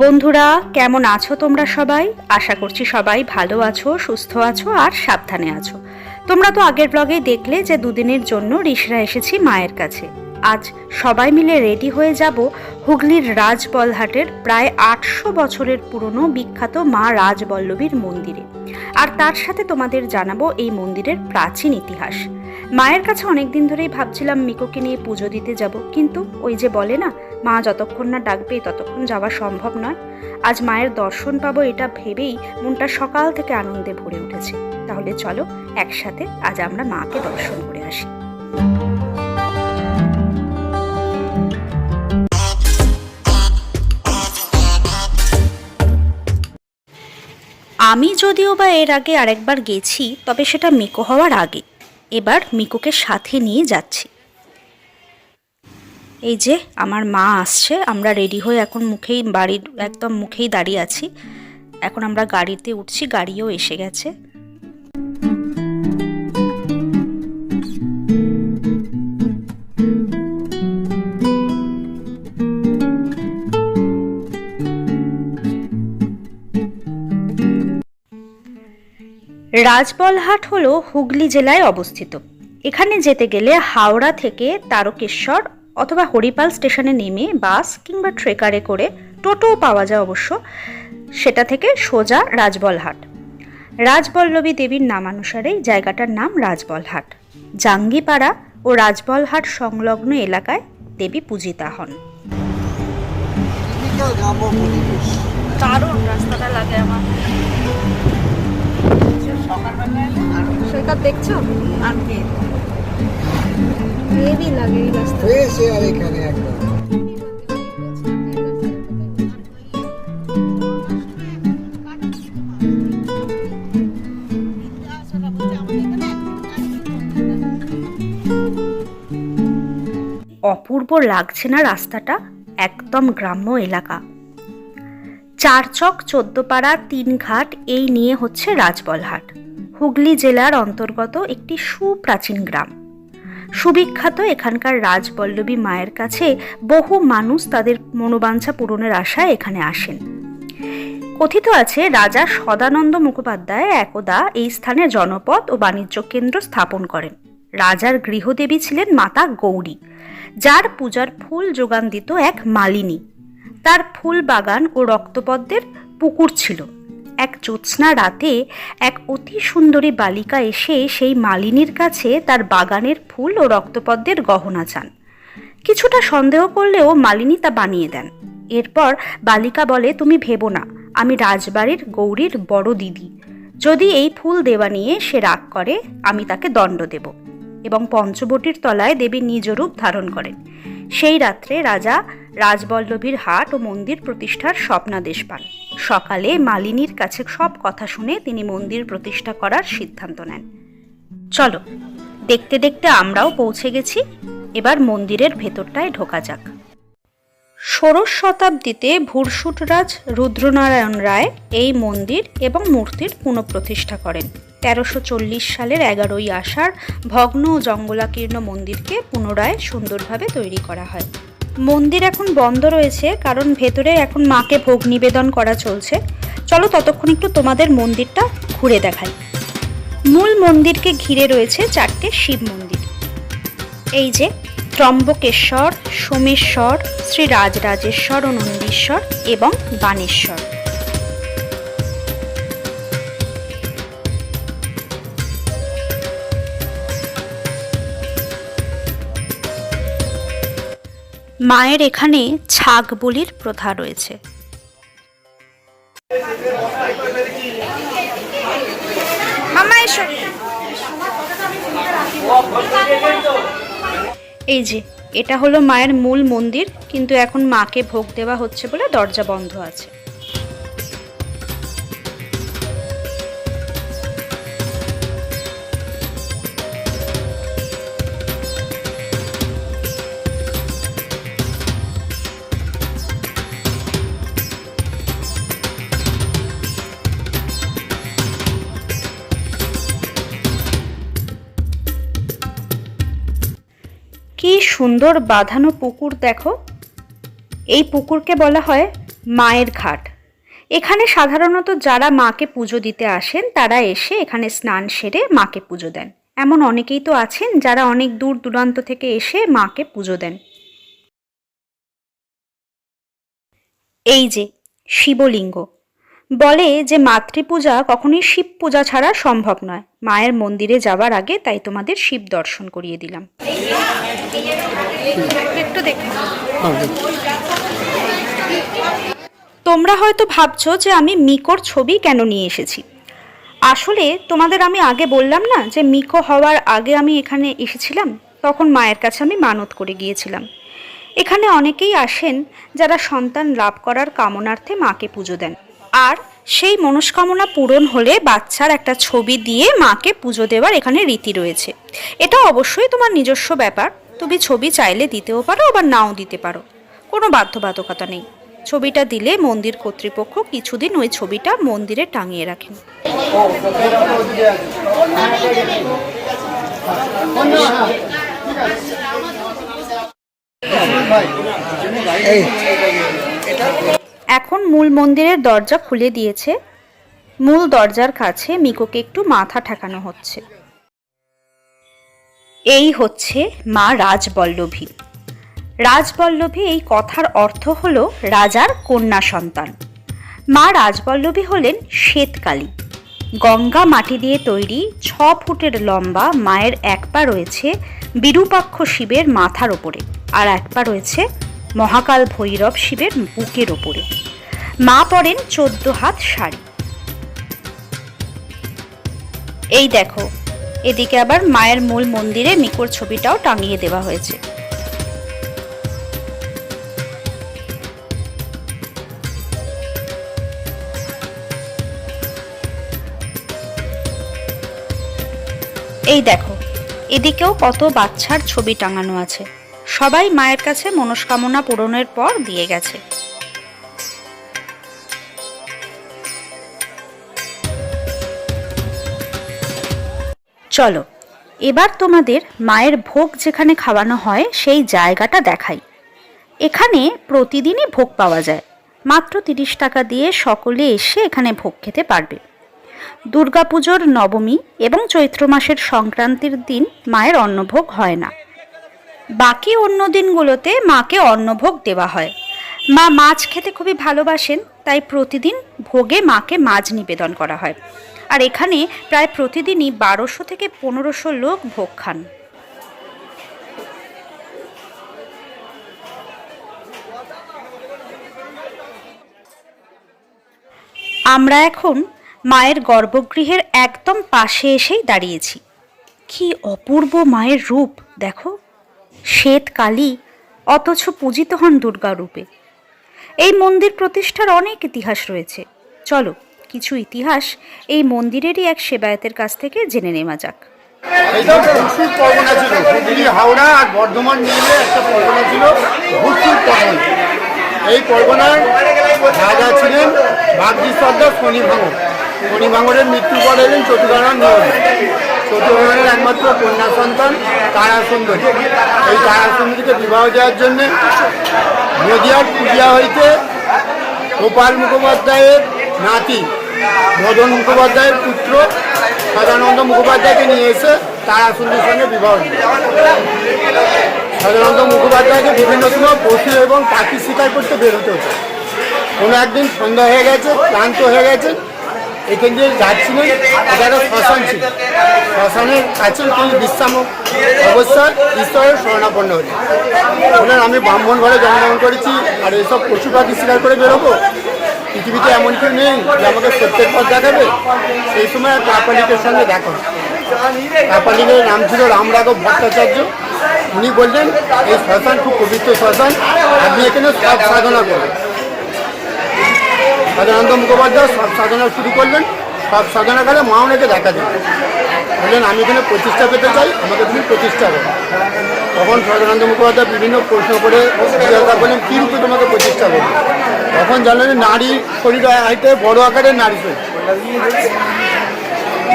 বন্ধুরা, কেমন আছো তোমরা সবাই? আশা করছি সবাই ভালো আছো, সুস্থ আছো আর সাবধানে আছো। তোমরা তো আগের ব্লগে দেখলে যে দুদিনের জন্য ঋষরা এসেছি মায়ের কাছে। আজ সবাই মিলে রেডি হয়ে যাব হুগলির রাজবলহাটের প্রায় আটশো বছরের পুরনো বিখ্যাত মা রাজবল্লভীর মন্দিরে। আর তার সাথে তোমাদের জানাব এই মন্দিরের প্রাচীন ইতিহাস। মায়ের কাছে অনেকদিন ধরেই ভাবছিলাম মিকোকে নিয়ে পুজো দিতে যাব, কিন্তু ওই যে বলে না মা যতক্ষণ না ডাকবে, ততক্ষণ যাওয়া সম্ভব নয়। আজ মায়ের দর্শন পাবো এটা ভেবেই মনটা সকাল থেকে আনন্দে ভরে উঠেছে। তাহলে চলো একসাথে আজ আমরা মাকে দর্শন করে আসি। আমি যদিও বা এর আগে আরেকবার গেছি, তবে সেটা মিকো হওয়ার আগে। এবার মিকোকে সাথে নিয়ে যাচ্ছি। এই যে আমার মা আসছে, আমরা রেডি হয়ে এখন মুখেই বাড়ির একদম মুখেই দাঁড়িয়ে আছি। এখন আমরা গাড়িতে উঠছি, গাড়িও এসে গেছে। রাজবলহাট হলো হুগলি জেলায় অবস্থিত। এখানে যেতে গেলে হাওড়া থেকে তারকেশ্বর অথবা হরিপাল স্টেশনে নেমে বাস কিংবা ট্রেকারে করে টোটোও পাওয়া যায় অবশ্য। সেটা থেকে সোজা রাজবলহাট। রাজবল্লভী দেবীর নামানুসারেই জায়গাটার নাম রাজবলহাট। জাঙ্গিপাড়া ও রাজবলহাট সংলগ্ন এলাকায় দেবী পূজিতা হন। দারুণ রাস্তাটা লাগে আমার। দেখছ? আনকে হেভি লাগে এই রাস্তা ফ্রেশ এয়ার এখানে একদম অপূর্ব লাগছে না রাস্তাটা? একদম গ্রাম্য এলাকা। চারচক চোদ্দপাড়া তিন ঘাট এই নিয়ে হচ্ছে রাজবলহাট। হুগলি জেলার অন্তর্গত একটি সুপ্রাচীন গ্রাম। সুবিখ্যাত এখানকার রাজবল্লভী মায়ের কাছে বহু মানুষ তাদের মনোবাঞ্ছা পূরণের আশায় এখানে আসেন। কথিত আছে, রাজা সদানন্দ মুখোপাধ্যায় একদা এই স্থানে জনপদ ও বাণিজ্য কেন্দ্র স্থাপন করেন। রাজার গৃহদেবী ছিলেন মাতা গৌরী, যার পূজার ফুল যোগান দিত এক মালিনী। তার ফুল বাগান ও রক্তপদ্মের পুকুর ছিল। এক জ্যোৎস্না রাতে এক অতি সুন্দরী বালিকা এসে সেই মালিনীর কাছে তার বাগানের ফুল ও রক্তপদ্মের গহনা চান। কিছুটা সন্দেহ করলেও মালিনী তা বানিয়ে দেন। এরপর বালিকা বলে, তুমি ভেবো না, আমি রাজবাড়ির গৌরীর বড় দিদি। যদি এই ফুল দেওয়া নিয়ে সে রাগ করে, আমি তাকে দণ্ড দেব। এবং পঞ্চবটির তলায় দেবী নিজ রূপ ধারণ করেন। সেই রাত্রে রাজা রাজবল্লভীর হাট ও মন্দির প্রতিষ্ঠার স্বপ্নাদেশ পান সকালে মালিনীর কাছে সব কথা শুনে তিনি মন্দির প্রতিষ্ঠা করার সিদ্ধান্ত নেন। চলো, দেখতে দেখতে আমরাও পৌঁছে গেছি, এবার মন্দিরের ভেতরটায় ঢোকা যাক। ষোড়শ শতাব্দীতে ভুরসুটরাজ রুদ্রনারায়ণ রায় এই মন্দির এবং মূর্তির পুনঃপ্রতিষ্ঠা করেন। তেরোশো সালের এগারোই আষাঢ় ভগ্ন ও জঙ্গলাকীর্ণ মন্দিরকে পুনরায় সুন্দরভাবে তৈরি করা হয়। মন্দির এখন বন্ধ রয়েছে, কারণ ভেতরে এখন মাকে ভোগ নিবেদন করা চলছে। চলো ততক্ষণ একটু তোমাদের মন্দিরটা ঘুরে দেখাই। মূল মন্দিরকে ঘিরে রয়েছে চারটে শিব মন্দির। এই যে ত্রম্বকেশ্বর, সোমেশ্বর, শ্রী রাজরাজেশ্বর ও নন্দীশ্বর এবং বানেশ্বর। মায়ের এখানে ছাগ বলির প্রথা রয়েছে। এই যে, এটা হলো মায়ের মূল মন্দির, কিন্তু এখন মাকে ভোগ দেওয়া হচ্ছে বলে দরজা বন্ধ আছে। সুন্দর বাঁধানো পুকুর দেখো। এই পুকুরকে বলা হয় মায়ের ঘাট। এখানে সাধারণত যারা মাকে পুজো দিতে আসেন, তারা এসে এখানে স্নান সেরে মাকে পুজো দেন। এমন অনেকেই তো আছেন যারা অনেক দূর দূরান্ত থেকে এসে মাকে পুজো দেন। এই যে, শিবলিঙ্গ। বলে যে মাতৃপূজা কখনোই শিব পূজা ছাড়া সম্ভব নয়। মায়ের মন্দিরে যাওয়ার আগে তাই তোমাদের শিব দর্শন করিয়ে দিলাম। তোমরা হয়তো ভাবছ যে আমি মিকোর ছবি কেন নিয়ে এসেছি। আসলে তোমাদের আমি আগে বললাম না যে মিকো হওয়ার আগে আমি এখানে এসেছিলাম? তখন মায়ের কাছে আমি মানত করে গিয়েছিলাম। এখানে অনেকেই আসেন যারা সন্তান লাভ করার কামনার্থে মাকে পুজো দেন। আর সেই মনস্কামনা পূরণ হলে বাচ্চার একটা ছবি দিয়ে মাকে পুজো দেওয়ার এখানে রীতি রয়েছে। এটা অবশ্যই তোমার নিজস্ব ব্যাপার। তুমি ছবি চাইলে দিতেও পারো, আবার নাও দিতে পারো। কোনো বাধ্যবাধকতা নেই। ছবিটা দিলে মন্দির কর্তৃপক্ষ কিছুদিন ওই ছবিটা মন্দিরে টাঙিয়ে রাখেন। এই। এখন মূল মন্দিরের দরজা খুলে দিয়েছে। মূল দরজার কাছে মিকোকে একটু মাথা ঠেকানো হচ্ছে। এই হচ্ছে মা রাজবল্লভী। রাজবল্লভী এই কথার অর্থ হল রাজার কন্যা সন্তান। মা রাজবল্লভী হলেন শ্বেতকালী। গঙ্গা মাটি দিয়ে তৈরি ছ ফুটের লম্বা মায়ের এক পা রয়েছে বিরূপাক্ষ শিবের মাথার ওপরে, আর এক পা রয়েছে মহাকাল ভৈরব শিবের বুকের ওপরে। মা পরেন চোদ্দ হাত শাড়ি। এই দেখো, এদিকে আবার মায়ের মূল মন্দিরে মিকোর ছবিটাও টাঙিয়ে দেওয়া হয়েছে। এই দেখো, এদিকেও কত বাচ্চার ছবি টাঙানো আছে। সবাই মায়ের কাছে মনস্কামনা পূরণের পর দিয়ে গেছে। চলো, এবার তোমাদের মায়ের ভোগ যেখানে খাওয়ানো হয় সেই জায়গাটা দেখাই। এখানে প্রতিদিনই ভোগ পাওয়া যায়। মাত্র তিরিশ টাকা দিয়ে সকলে এসে এখানে ভোগ খেতে পারবে। দুর্গাপুজোর নবমী এবং চৈত্র মাসের সংক্রান্তির দিন মায়ের অন্নভোগ হয় না। বাকি অন্য দিনগুলোতে মাকে অন্নভোগ দেওয়া হয়। মা মাছ খেতে খুবই ভালোবাসেন, তাই প্রতিদিন ভোগে মাকে মাছ নিবেদন করা হয়। আর এখানে প্রায় প্রতিদিনই বারোশো থেকে পনেরোশো লোক ভোগ খান। আমরা এখন মায়ের গর্ভগৃহের একদম পাশে এসেই দাঁড়িয়েছি। কি অপূর্ব মায়ের রূপ, দেখো। শ্বেত কালী, অথচ পূজিত হন দুর্গা রূপে এই মন্দির প্রতিষ্ঠার অনেক ইতিহাস রয়েছে। চলো, কিছু ইতিহাস এই মন্দিরেরই এক সেবায়তের কাছ থেকে জেনে নেওয়া যাক। পরগনা হাওড়া আর বর্ধমান মিলে একটা পরগনা ছিল। ভুসুর পরগনা। এই পরগনার রাজা ছিলেন বাগদি সর্দার শনি ভাঙর শনি ভাঙরের মৃত্যুর পর এলেন চতুর্গণার চতুর্গণের একমাত্র কন্যা সন্তান তারা সুন্দরী। এই তারা সুন্দরীকে বিবাহ দেওয়ার জন্য নদিয়ার পুজিয়া হইতে গোপাল মুখোপাধ্যায়ের নাতি, মদন মুখোপাধ্যায়ের পুত্র সদানন্দ মুখোপাধ্যায়কে নিয়ে এসে তারা সুন্দরীর সঙ্গে বিবাহ সদানন্দ মুখোপাধ্যায়কে বিভিন্ন সময় পশু এবং পাখি শিকার করতে বের হতে হতো। কোনো একদিন সন্ধ্যা হয়ে গেছে, ক্লান্ত হয়ে গেছে এখান দিয়ে যাচ্ছিলেন এটা একটা শ্মশান ছিল। শ্মশানের কাছে তিনি বিশ্রাম অবস্থায় ঈশ্বরের শরণাপন্ন হলেন। বললেন, আমি ব্রাহ্মণ ঘরে জন্মগ্রহণ করেছি আর এইসব পশু পাখি শিকার করে বেরোবো। পৃথিবীতে এমন কেউ নেই যে আমাকে সত্যের পথ দেখাবে। সেই সময় কাপালিকের সঙ্গে দেখা। কাপালিকের নাম ছিল রামরাঘব ভট্টাচার্য। উনি বললেন, এই শ্মশান খুব পবিত্র শ্মশান। আপনি এখানে সব সাধনা করবেন সাধারণত মুখোপাধ্যায় সব সাধনা শুরু করলেন সব সাধনা করে মা ওনাকে দেখা দেন বললেন আমি এখানে প্রতিষ্ঠা পেতে চাই আমাকে তুমি প্রতিষ্ঠা করো। তখন সদানন্দ মুখোপাধ্যায় বিভিন্ন প্রশ্ন করে জিজ্ঞাসা করলেন কী রূপে তোমাকে প্রতিষ্ঠা করব? তখন জানলেন নারী শরীর হাইতে বড় আকারের নারী শরীর।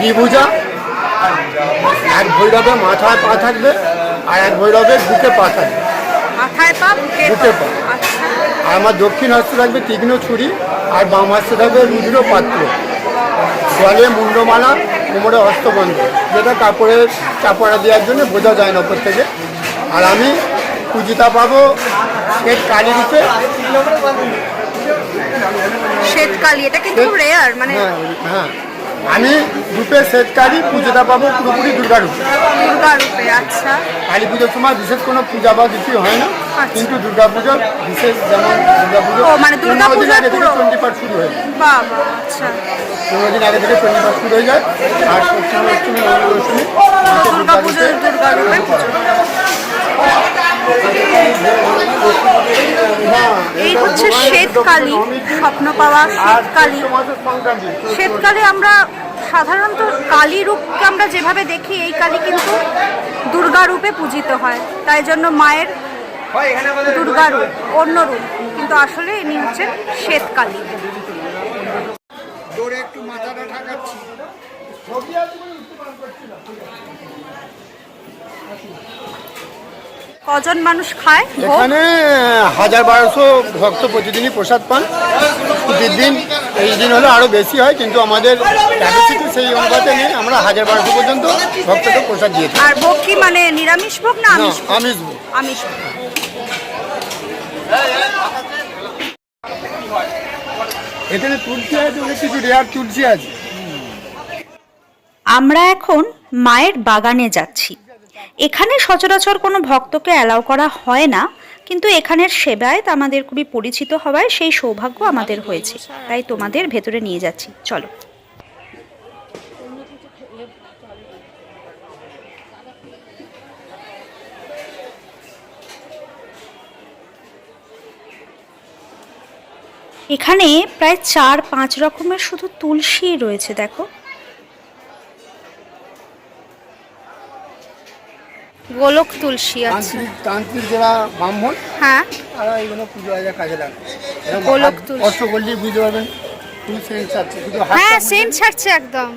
দ্বিভুজা এক ভৈরবে মাথায় পা থাকবে আর এক ভৈরবে বুকে পা থাকবে। মাথায় পা। বুকে পা। আচ্ছা। আমার দক্ষিণ হস্তে থাকবে তীক্ষ্ণ ছুরি আর বাম হস্তে থাকবে রুদ্র পাত্র। জলে মুন্ডমালা কোমরে হস্তবন্ধ। যেটা কাপড়ের চাপড়া দেওয়ার জন্য বোঝা যায় না ওপর থেকে। আর আমি পূজিতা পাবো শ্বেত কালী রূপে। শ্বেত কালী এটা কিন্তু রেয়ার মানে হ্যাঁ হ্যাঁ। আমি রূপে শ্বেতকালী পূজিতা পাবো পুরোপুরি দুর্গা রূপে দুর্গা রূপে আচ্ছা। কালী পুজোর সময় বিশেষ কোনো পূজা বা কিছু হয় না আচ্ছা। কিন্তু দুর্গা পুজোর বিশেষ যেমন দুর্গা পুজো মানে দুর্গা পনেরো আগে থেকে পুরো- চণ্ডীপাঠ শুরু হয়ে যায়। বাবা আচ্ছা। পনেরো দিন আগে থেকে চণ্ডীপাঠ শুরু হয়ে যায়। আর সপ্তমী অষ্টমী নবমী দশমী দুর্গা পুজোর দুর্গা রূপে পুজো এই হচ্ছে শ্বেতকালী স্বপ্ন পাওয়া শ্বেতকালী শ্বেতকালে আমরা সাধারণত কালী রূপকে আমরা যেভাবে দেখি, এই কালী কিন্তু দুর্গা রূপে পূজিত হয়। তাই জন্য মায়ের দুর্গা রূপ, অন্য রূপ। কিন্তু আসলে ইনি হচ্ছেন শ্বেতকালী একটু মাথাটা কজন মানুষ খায়? এখানে হাজার বারোশো ভক্ত প্রতিদিনই প্রসাদ পান ছুটির দিন এই দিন হলে আরও বেশি হয় কিন্তু আমাদের ক্যাপাসিটি সেই অনুপাতে নেই আমরা হাজার বারোশো পর্যন্ত ভক্তকে প্রসাদ দিয়ে থাকি আর ভোগ কি মানে নিরামিষ ভোগ না না, আমিষ ভোগ? আমিষ ভোগ। আমিষ ভোগ। এখানে তুলসী আছে অনেক কিছু রেয়ার তুলসী আছে আমরা এখন মায়ের বাগানে যাচ্ছি এখানে সচরাচর কোনো ভক্তকে অ্যালাউ করা হয় না, কিন্তু এখানের সেবায়ত আমাদের খুবই পরিচিত হওয়ায় সেই সৌভাগ্য আমাদের হয়েছে। তাই তোমাদের ভেতরে নিয়ে যাচ্ছি। চলো। এখানে প্রায় চার পাঁচ রকমের শুধু তুলসী রয়েছে, দেখো। গোলক তুলসী আছে। তান্ত্রিক যারা ব্রাহ্মণ হ্যাঁ। তারা এইগুলো পুজো আজা কাজে লাগে গোলক তুলসী। স্পর্শ করলেই বুঝতে পারবেন হ্যাঁ সেন্ট ছাড়ছে একদম।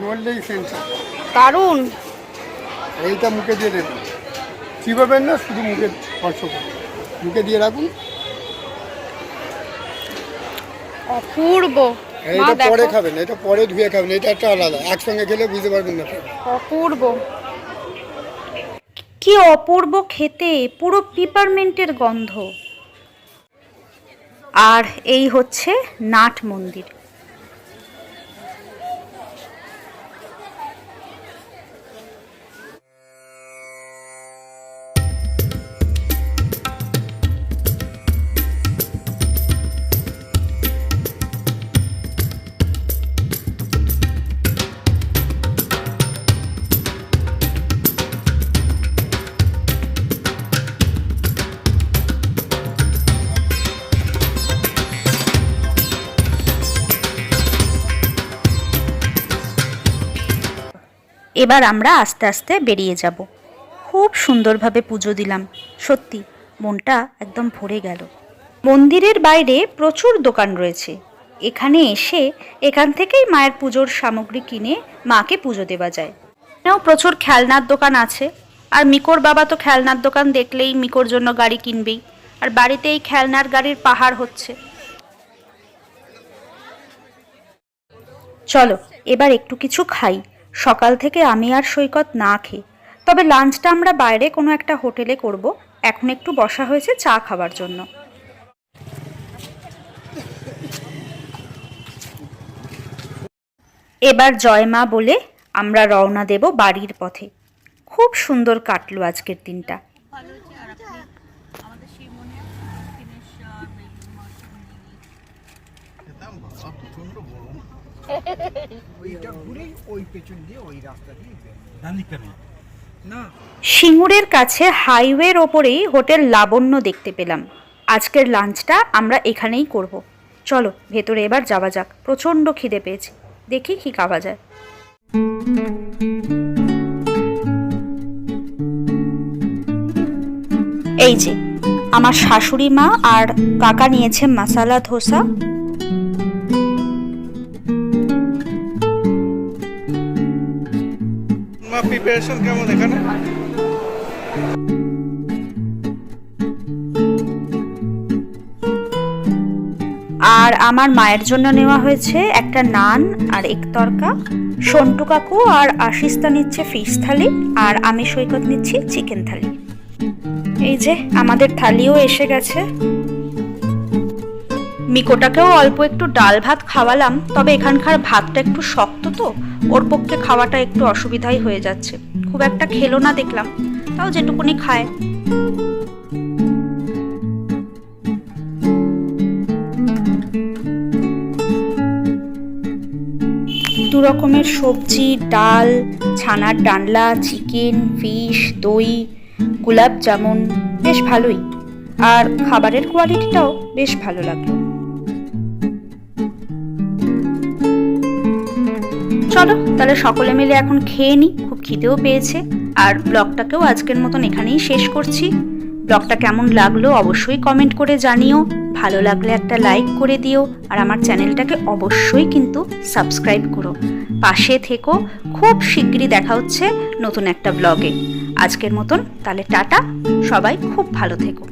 নড়লেই আছে দারুণ। এইটা মুখে দিয়ে দেবেন। চিবাবেন না শুধু মুখে স্পর্শ করবেন। মুখে দিয়ে রাখুন। অপূর্ব। মা এইটা পরে খাবেন এটা পরে ধুয়ে খাবেন এটা একটা আলাদা একসঙ্গে খেলে বুঝতে পারবেন না অপূর্ব। কি অপূর্ব খেতে পুরো পিপারমেন্টের গন্ধ। আর এই হচ্ছে নাট মন্দির। এবার আমরা আস্তে আস্তে বেরিয়ে যাব। খুব সুন্দরভাবে পুজো দিলাম। সত্যি, মনটা একদম ভরে গেল। মন্দিরের বাইরে প্রচুর দোকান রয়েছে। এখানে এসে এখান থেকেই মায়ের পুজোর সামগ্রী কিনে মাকে পুজো দেওয়া যায়। এখানেও প্রচুর খেলনার দোকান আছে। আর মিকোর বাবা তো খেলনার দোকান দেখলেই মিকোর জন্য গাড়ি কিনবেই। আর বাড়িতে এই খেলনার গাড়ির পাহাড় হচ্ছে। চলো, এবার একটু কিছু খাই। সকাল থেকে আমি আর সৈকত না খেয়ে। তবে লাঞ্চটা আমরা বাইরে কোনো একটা হোটেলে করব। এখন একটু বসা হয়েছে চা খাবার জন্য। এবার জয় মা বলে আমরা রওনা দেব বাড়ির পথে। খুব সুন্দর কাটলো আজকের দিনটা। সিঙ্গুরের কাছে হাইওয়ের ওপরেই হোটেল লাবণ্য দেখতে পেলাম। আজকের লাঞ্চটা আমরা এখানেই করব। চলো ভেতরে এবার যাওয়া যাক। প্রচণ্ড খিদে পেয়েছে। দেখি কি খাওয়া যায়। এই যে আমার শাশুড়ি মা আর কাকা নিয়েছে মশালা ধোসা। প্রিপারেশন কেমন এখানে? আর আমার মায়ের জন্য নেওয়া হয়েছে একটা নান আর এক তরকা, সন্টু কাকু আর আশিস্তা নিচ্ছে ফিশ থালি, আর আমি সৈকত নিচ্ছি চিকেন থালি। এই যে, আমাদের থালিও এসে গেছে। মিকোটাকেও অল্প একটু ডাল ভাত খাওয়ালাম, তবে এখানকার ভাতটা একটু শক্ত তো। ওর পক্ষে খাওয়াটা একটু অসুবিধাই হয়ে যাচ্ছে। খুব একটা খেলো না দেখলাম, তাও যেটুকুনি খায়। দু রকমের সবজি, ডাল, ছানার ডালনা চিকেন, ফিশ, দই গোলাপ জামুন বেশ ভালোই। আর খাবারের কোয়ালিটিটাও বেশ ভালো লাগল। চলো, তাহলে সকলে মিলে এখন খেয়ে নিই খুব খিদেও পেয়েছে। আর ব্লগটাকেও আজকের মতন এখানেই শেষ করছি। ব্লগটা কেমন লাগল অবশ্যই কমেন্ট করে জানিও, ভালো লাগলে একটা লাইক করে দিও, আর আমার চ্যানেলটাকে অবশ্যই কিন্তু সাবস্ক্রাইব করো। পাশে থেকো, খুব শিগগিরই দেখা হচ্ছে নতুন একটা ব্লগে। আজকের মতন, তাহলে টাটা, সবাই খুব ভালো থেকো।